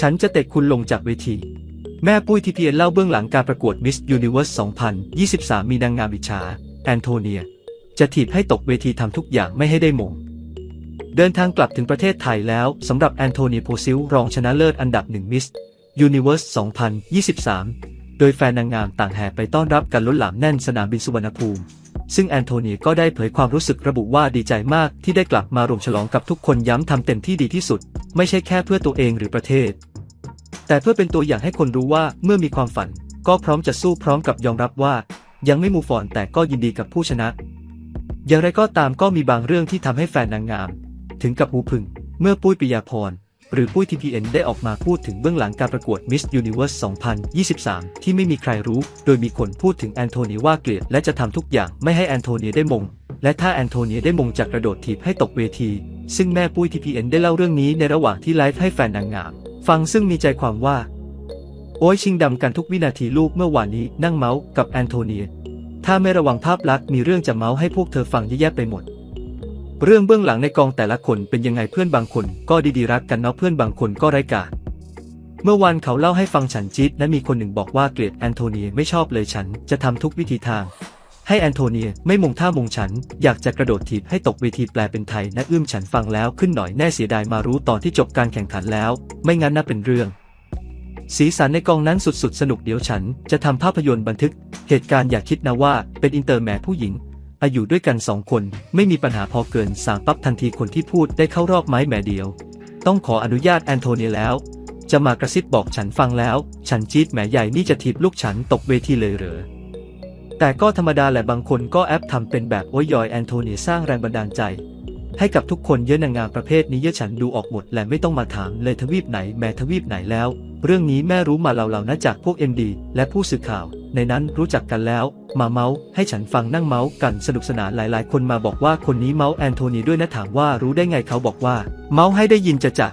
ฉันจะเตะคุณลงจากเวที แม่ปุ้ยทีพีเอ็นเล่าเบื้องหลังการประกวด Miss Universe 2023 มีนางงามอิจฉาแอนโทเนีย จะถีบให้ตกเวทีทำทุกอย่างไม่ให้ได้มง เดินทางกลับถึงประเทศไทยแล้วสำหรับแอนโทเนียโพซิลรองชนะเลิศอันดับหนึ่ง Miss Universe 2023 โดยแฟนนางงามต่างแห่ไปต้อนรับกันล้นหลามแน่นสนามบินสุวรรณภูมิ ซึ่งแอนโทนีก็ได้เผยความรู้สึกระบุว่าดีใจมากที่ได้กลับมารวมฉลองกับทุกคนย้ำทำเต็มที่ดีที่สุด ไม่ใช่แค่เพื่อตัวเองหรือประเทศ แต่เพื่อเป็นตัวอย่างให้คนรู้ว่าเมื่อมีความฝัน ก็พร้อมจะสู้พร้อมกับยอมรับว่า ยังไม่มูฟออนแต่ก็ยินดีกับผู้ชนะ อย่างไรก็ตามก็มีบางเรื่องที่ทำให้แฟนนางงาม ถึงกับหูผึ่งเมื่อปุ้ยปิยาพร หรือปุ้ย TPN ได้ออกมาพูดถึงเบื้องหลังการประกวด Miss Universe 2023 ที่ไม่มีใครรู้ โดยมีคนพูดถึงแอนโทนีว่าเกลียด และจะทำทุกอย่างไม่ให้แอนโทนีได้มง และถ้าแอนโทนีได้มงจากกระโดดถีบให้ตกเวที ซึ่งแม่ปุ้ย TPN ได้เล่าเรื่องนี้ในระหว่างที่ไลฟ์ให้แฟนนางงาม ฟังซึ่งมีใจความว่า โอ้ยชิงดำกันทุกวินาทีลูกเมื่อวานนี้นั่งเมาส์กับแอนโทนีถ้าไม่ระวังภาพลักษณ์มีเรื่องจะเมาส์ให้พวกเธอฟังแย่ๆไปหมด เรื่องเบื้องหลังในกองแต่ละคนเป็นยังไงเพื่อนบางคนก็ดีๆรักกันเนาะเพื่อนบางคนก็ไร้กาเมื่อวานเขาเล่าให้ฟังฉันจี๊ดและมีคนหนึ่งบอกว่าเกลียดแอนโทเนียไม่ชอบเลยฉันจะทำทุกวิธีทาง ให้แอนโทเนียไม่มงท่ามงฉัน อยากจะกระโดดถีบให้ตกเวทีแปลเป็นไทยนะอื้มฉันฟังแล้วขึ้นหน่อยแน่เสียดายมารู้ตอนที่จบการแข่งขันแล้ว ไม่งั้นน่าเป็นเรื่อง สีสันในกองนั้นสุดๆสนุกเดี๋ยวฉันจะทำภาพยนตร์บันทึก เหตุการณ์อย่าคิดนะว่าเป็นอินเตอร์แหมผู้หญิง อายุด้วยกันสองคนไม่มีปัญหาพอเกินสางปั๊บทันทีคนที่พูดได้เข้ารอบไม้แหมเดียว ต้องขออนุญาตแอนโทนีแล้ว จะมากระซิบบอกฉันฟังแล้ว ฉันจี๊ดแหมใหญ่นี่จะทีบลูกฉันตกเวทีเลยเหรอแต่ก็ธรรมดาแหละบางคนก็แอปทำเป็นแบบโอ้ยยอยแอนโทนีสร้างแรงบันดาลใจ ให้กับทุกคนเยอะนางงามประเภทนี้เยอะฉันดูออกหมดและไม่ต้องมาถามเลยทวีปไหนแม่ทวีปไหนแล้ว เรื่องนี้แม่รู้มาเหล่าๆนะจากพวกเอ็มดีและผู้สื่อข่าว ในนั้นรู้จักกันแล้ว มาเมาส์ให้ฉันฟังนั่งเมาส์กันสนุกสนานหลายๆ คนมาบอกว่าคนนี้เมาส์แอนโทนีด้วยนะถามว่ารู้ได้ไงเขาบอกว่า เมาส์ให้ได้ยินจะจะ